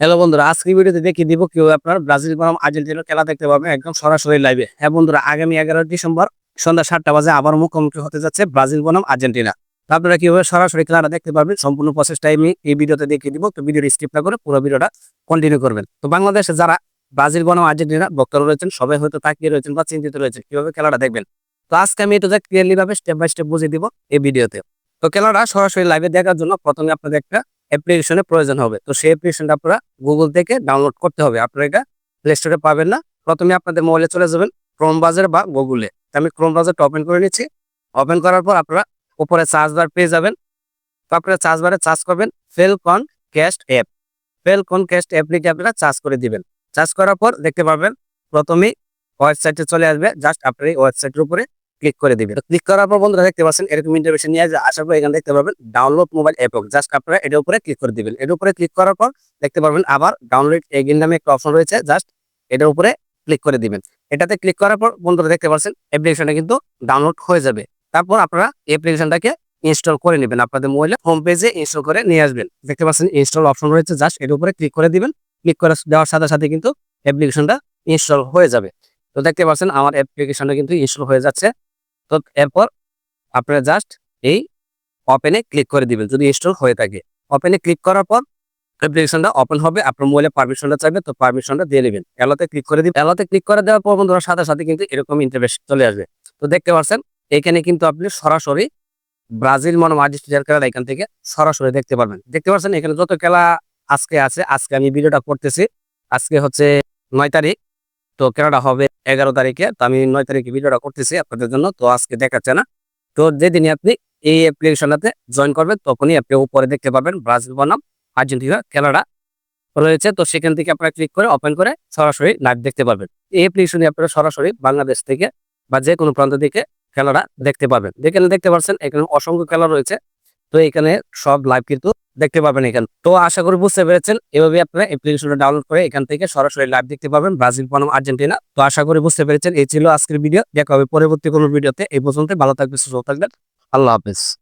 Hello বন্ধুরা, আজকের ভিডিওতে দেখিয়ে দিব কীভাবে আপনার ব্রাজিল বনাম আর্জেন্টিনার খেলা দেখতে পাবেন একদম সরাসরি লাইভে হ্যাঁ বন্ধুরা, আগামী এগারো ডিসেম্বর সন্ধ্যা সাতটা বাজে আবার মুখোমুখি হতে যাচ্ছে ব্রাজিল বনাম আর্জেন্টিনা। আপনারা কীভাবে সরাসরি খেলাটা দেখতে পারবেন সম্পূর্ণ প্রসেসটা আমি এই ভিডিওতে দেখিয়ে দিব। তো ভিডিওটি স্কিপ না করে পুরো ভিডিওটা কন্টিনিউ করবেন। তো বাংলাদেশে যারা ব্রাজিল বনাম আর্জেন্টিনা বক্তারা রয়েছেন, সবাই হয়তো তাকিয়ে রয়েছেন বা চিন্তিত রয়েছেন কীভাবে খেলাটা দেখবেন। তো আজকে আমি এটা ক্লিয়ারলি ভাবে স্টেপ বাই স্টেপ বুঝিয়ে দিব এই ভিডিওতে। তো খেলাটা সরাসরি লাইভে দেখার জন্য প্রথমে আপনাদের একটা অ্যাপ্লিকেশনের প্রয়োজন হবে। তো সেই অ্যাপ্লিকেশনটা আপনারা গুগল থেকে ডাউনলোড করতে হবে। আপনারা এটা প্লে স্টোরে পাবেন না। প্রথমে আপনাদের মোবাইলে চলে যাবেন ক্রোম ব্রাউজার বা গুগলে আমি ক্রোম ব্রাউজারটা ওপেন করে নিচ্ছি। ওপেন করার পর আপনারা উপরে চার্জ বার পেয়ে যাবেন। তো আপনারা চার্জ বারে চার্জ করবেন Falcon Cast app Falcon Cast app লিখে আপনারা চার্জ করে দিবেন। চার্জ করার পর দেখতে পাবেন প্রথমেই ওয়েবসাইটে চলে আসবে। জাস্ট আপনার এই ওয়েবসাইটের উপরে ক্লিক করে দিবেন। ক্লিক করার পর বন্ধুরা দেখতে পাচ্ছেন, এরকম ইন্টারভেশন নিয়ে আসে- আসার পর এখানে দেখতে পাবেন ডাউনলোড মোবাইল অ্যাপ জাস্ট আপনারা এটার উপরে ক্লিক করে দিবেন। এটার উপরে ক্লিক করার পর দেখতে পারবেন আবার ডাউনলোড এগিন নামে একটা অপশন রয়েছে। জাস্ট এটার উপরে ক্লিক করে দিবেন। এটাতে ক্লিক করার পর বন্ধুরা দেখতে পাচ্ছেন অ্যাপ্লিকেশনটা কিন্তু ডাউনলোড হয়ে যাবে। তারপর আপনারা অ্যাপ্লিকেশনটাকে ইনস্টল করে নেবেন। আপনাদের মোবাইলে হোম পেজে ইনস্টল করে নিয়ে আসবেন। দেখতে পাচ্ছেন ইনস্টল অপশন রয়েছে। জাস্ট এর উপরে ক্লিক করে দিবেন। ক্লিক করে দেওয়ার সাথে সাথে কিন্তু অ্যাপ্লিকেশনটা ইনস্টল হয়ে যাবে। তো দেখতে পাচ্ছেন, আমার অ্যাপ্লিকেশনটা কিন্তু ইনস্টল হয়ে যাচ্ছে। তো এরপর আপনারা জাস্ট এই ওপেনে ক্লিক করে দিবেন। যদি ইনস্টল হয়ে থাকে। ওপেনে ক্লিক করার পর অ্যাপ্লিকেশনটা ওপেন হবে। আপনার মোবাইলে পারমিশনটা চাইবে, তো পারমিশনটা দিয়ে নেবেন এলাতে ক্লিক করে দিবেন। এলাতে ক্লিক করে দেওয়ার পর বন্ধুরা, সাথে সাথে কিন্তু এরকম ইন্টারভেস চলে আসবে। তো দেখতে পাচ্ছেন, এখানে কিন্তু আপনি সরাসরি ব্রাজিল মনে আর্জেন্টিনার খেলা এখান থেকে সরাসরি দেখতে পারবেন। দেখতে পাচ্ছেন, এখানে যত খেলা আজকে আছে, আজকে আমি ভিডিওটা করতেছি। আজকে হচ্ছে নয় তারিখ। তো খেলাটা হবে এগারো তারিখে। তো আমি নয় তারিখে ভিডিওটা করতেছি আপনাদের জন্য। তো আজকে দেখাচ্ছে না। তো যেদিনই আপনি এই অ্যাপ্লিকেশনটাতে জয়েন করবেন, তখনই আপনি উপরে দেখতে পাবেন ব্রাজিল বনাম আর্জেন্টিনা খেলাটা রয়েছে। তো সেখান থেকে আপনারা ক্লিক করে ওপেন করে সরাসরি লাইভ দেখতে পারবেন। এই অ্যাপ্লিকেশনে আপনারা সরাসরি বাংলাদেশ থেকে বা যে কোনো প্রান্ত থেকে খেলাটা দেখতে পাবেন। যেখানে দেখতে পাচ্ছেন এখানে অসংখ্য খেলা রয়েছে। তো এখানে সব লাইভ কিন্তু দেখতে পাবেন এখান। তো আশা করি বুঝতে পেরেছেন। এভাবে আপনারা অ্যাপ্লিকেশনটা ডাউনলোড করে এখান থেকে সরাসরি লাইভ দেখতে পাবেন। ব্রাজিল বনাম আর্জেন্টিনা। তো আশা করি বুঝতে পেরেছেন। এই ছিল আজকের ভিডিও দেখা হবে পরবর্তী কোনো ভিডিওতে এই পর্যন্ত ভালো থাকবে সুস্থ থাকবেন। আল্লাহ হাফেজ।